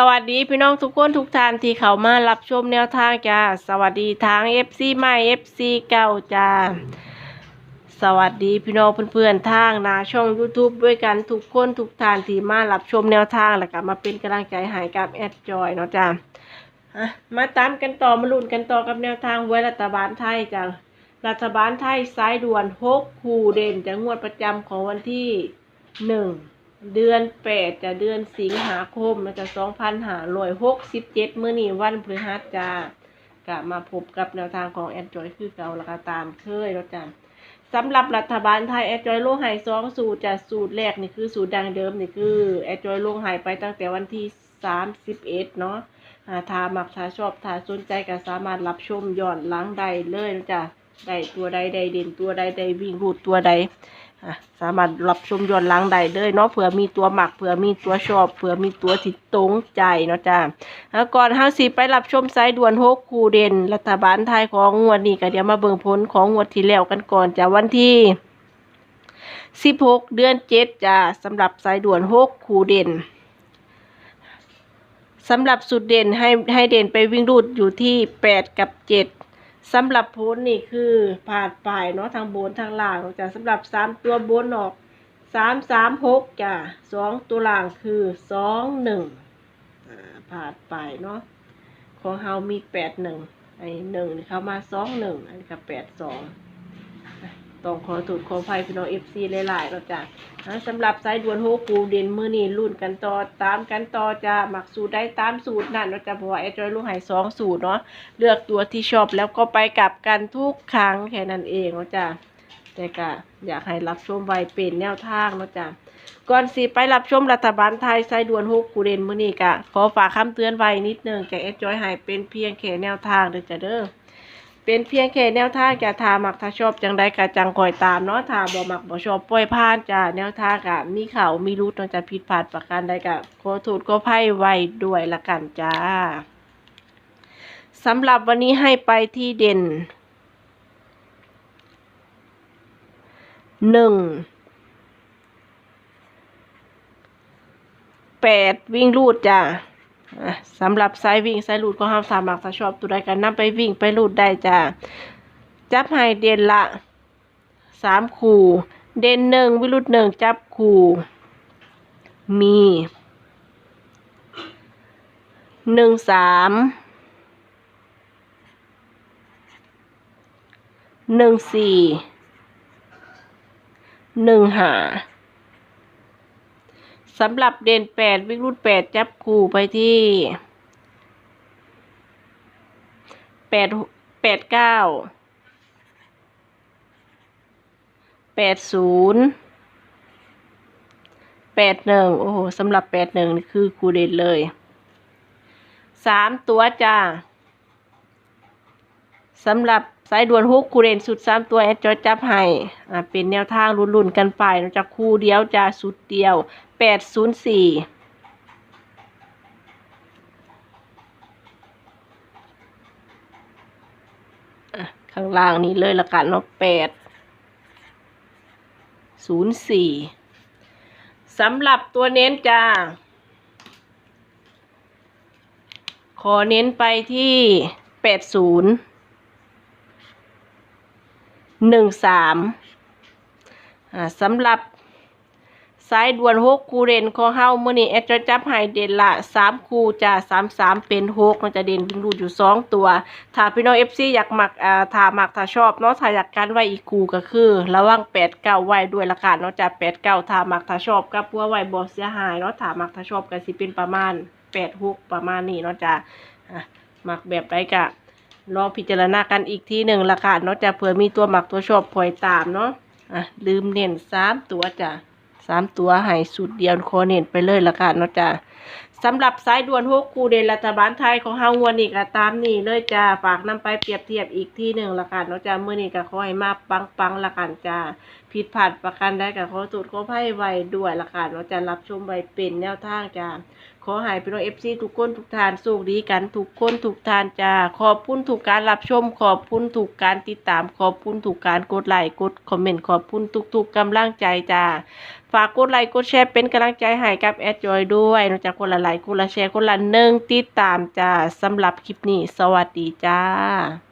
สวัสดีพี่น้องทุกคนทุกท่านที่เข้ามารับชมแนวทางจ้า สวัสดีทาง FC ใหม่ FC เก่าจ้า สวัสดีพี่น้องเพื่อนๆทางนาช่อง YouTube ด้วยกันทุกคนทุกท่านที่มารับชมแนวทางแล้วก็มาเป็นกำลังใจให้กับแอดจอยเนาะจ้ามาตามกันต่อมาลุ้นกันต่อกับแนวทางไว้รัฐบาลไทยจ้ารัฐบาลไทยสายด่วนหกคู่เด่นจะงวดประจำของวันที่หนึ่ง เดือนแปดจะเดือนสิงหาคมนะจะสองพันหาร้อยหกสิบเจ็ดเมื้อนี้วันพฤหัสจ้ากลับมาพบกับแนวทางของแอนจอยคือเก่าแล้วก็ตามเคยแล้วจ้าสำหรับรัฐบาลไทยแอนจอยลงหายสองสูตรจะสูตรแรกนี่คือสูตรดังเดิมนี่คือแอนจอยลงหายไปตั้งแต่วันที่สามสิบเอ็ดเนาะอ่าถ้ามักถ้าชอบถ้าสนใจก็สามารถรับชมย้อนหลังได้เลยนะจ้ะได้ตัวใดใดเด่นตัวใดใดวิ่งรูดตัวใด สามารถรับชมย้อนหลังได้เลยเนาะเผื่อมีตัวหมักเผื่อมีตัวชอบเผื่อมีตัวที่ตรงใจเนาะจ้าแล้วก่อนเฮาสิไปรับชมสายด่วนหกคูเด่นรัฐบาลไทยของงวดนี้ก็เดี๋ยวมาเบิ่งผลของงวดที่แล้วกันก่อนจ้าวันที่16เดือน7จ้าสำหรับสายด่วนหกคูเด่นสำหรับสุดเด่นให้ให้เด่นไปวิ่งรูดอยู่ที่8กับ7 สำหรับโพ้นนี่คือผ่านไปเนาะทางบนทางล่างจ้ะสำหรับสามตัวบนออกสามสามหกจ้ะสองตัวล่างคือสองหนึ่งอ่าผ่านไปเนาะของเฮามีแปดหนึ่งไอ้หนึ่งนี่เข้ามาสองหนึ่งอันนี้ก็แปดสอง ต้องขอถูกขอภัยพี่น้องเอฟซีหลายๆแล้วจ้ะสำหรับสายด่วนโฮกูเด่นมือนี่รุ่นกันต่อตามกันต่อจ้ะหมักสูตรได้ตามสูตรนั่นเนาจะเพราะว่าไอ้จอยลูกหายสองสูตรเนาะเลือกตัวที่ชอบแล้วก็ไปกลับกันทุกครั้งแค่นั้นเองเนาจ้ะแต่ก็อยากให้รับชมไว้เป็นแนวทางเนาะจ้ะก่อนสิไปรับชมรัฐบาลไทยไซด่วนฮุกกูเดนมื้อนี้ก็ขอฝากคำเตือนไว้นิดนึงแกเอจอยให้เป็นเพียงแค่แนวทางเด้อจ้ะเด้อ เป็นเพียงแค่แนวทางจะทามักถ้าชอบจังใดก็จังคอยตามเนาะถ้าบ่มักบ่ชอบปล่อยผ่านจ้ะแนวทางก็มีเขามีรูทเนาะจะผิดพลาดประการใดก็ขอโทษขออภัยไว้ด้วยละกันจ้าสำหรับวันนี้ให้ไปที่เด่นหนึ่งแปดวิ่งรูดจ้ะอะ สำหรับสายวิ่งสายรูดก็ห้ามสามักถ้าชอบตัวใดกันนำไปวิ่งไปรูดได้จ้ะจับให้เด่นละสามคู่ เด่นหนึ่งวิรุดหนึ่งจับคู่มีหนึ่งสามหนึ่งสี่หนึ่งห้า สำหรับเด่นแปดวิ่งรุ่นแปดจับคู่ไปที่แปดแปดเก้าแปดศูนย์แปดหนึ่งโอ้โหสำหรับแปดหนึ่งนี่คือคู่เด่นเลยสามตัวจ้า สำหรับสายด่วนฮุกคูเรนสุดสามตัวแอดจอยจับให้อ่าเป็นแนวทางรุ่นๆกันไปนอกจากคู่เดียวจะสุดเดียวแปดศูนย์สี่ข้างล่างนี้เลยละกันเนาะแปดศูนย์สี่สำหรับตัวเน้นจ้า ขอเน้นไปที่แปดศูนย์ หนึ่งสามสำหรับสายด่วนหกคูเด่นของเฮามื่อนี้แอดจะจับให้เด่นละสามคูจะสามสามเป็นหกมันจะเด่นวิ่งรูดอยู่สองตัว ถ้าพี่น้องเอฟซีอยากหมักอ่าถ้าหมักถ้าชอบเนาะถ้าอยากกันไว้อีกคูก็คือ ระวังแปดเก้าไว้ด้วยละกันเนาะจะแปดเก้าถ้าหมักถ้าชอบกับพัวไว้บ่เสียหายเนาะถ้าหมักถ้าชอบก็สิเป็นประมาณแปดหกประมาณนี้เนาะจ้ะอะหมักแบบไรกะ ลองพิจารณากันอีกทีหนึ่งละค่ะเนาะจะเผื่อมีตัวหมักตัวชอบคอยตามเนาะอะลืมเน้นสามตัวจ้ะสามตัวให้สุดเดียวโคเน้นไปเลยละค่ะเนาะจ้ะ สำหรับสายด่วนฮกกูเดนรัฐบาลไทยของเฮาวันนี้ก็ตามนี่เลยจ้าฝากนำไปเปรียบเทียบอีกที่หนึ่งละค่ะเนาะจ้ะเมื่อนี้ก็ขอให้มาปังปังละกันจ้าผิดพลาดประการใดก็ขอโทษขออภัยไวด้วยละค่ะเราจะรับชมไว้เป็นแนวทางจ้าขอให้พี่น้อง FC ทุกคนทุกทานสุขดีกันทุกคนทุกทานจ้าขอบคุณทุกการรับชม ขอบคุณทุกการติดตาม ขอบคุณทุกการกดไลค์กดคอมเมนต์ขอบคุณทุกๆกำลังใจจ้าฝากกดไลค์กดแชร์เป็นกำลังใจให้กับแอดจอยด้วยนอกจากคนละไลค์คนละแชร์คนละหนึ่งติดตามจ้าสำหรับคลิปนี้ สวัสดีจ้า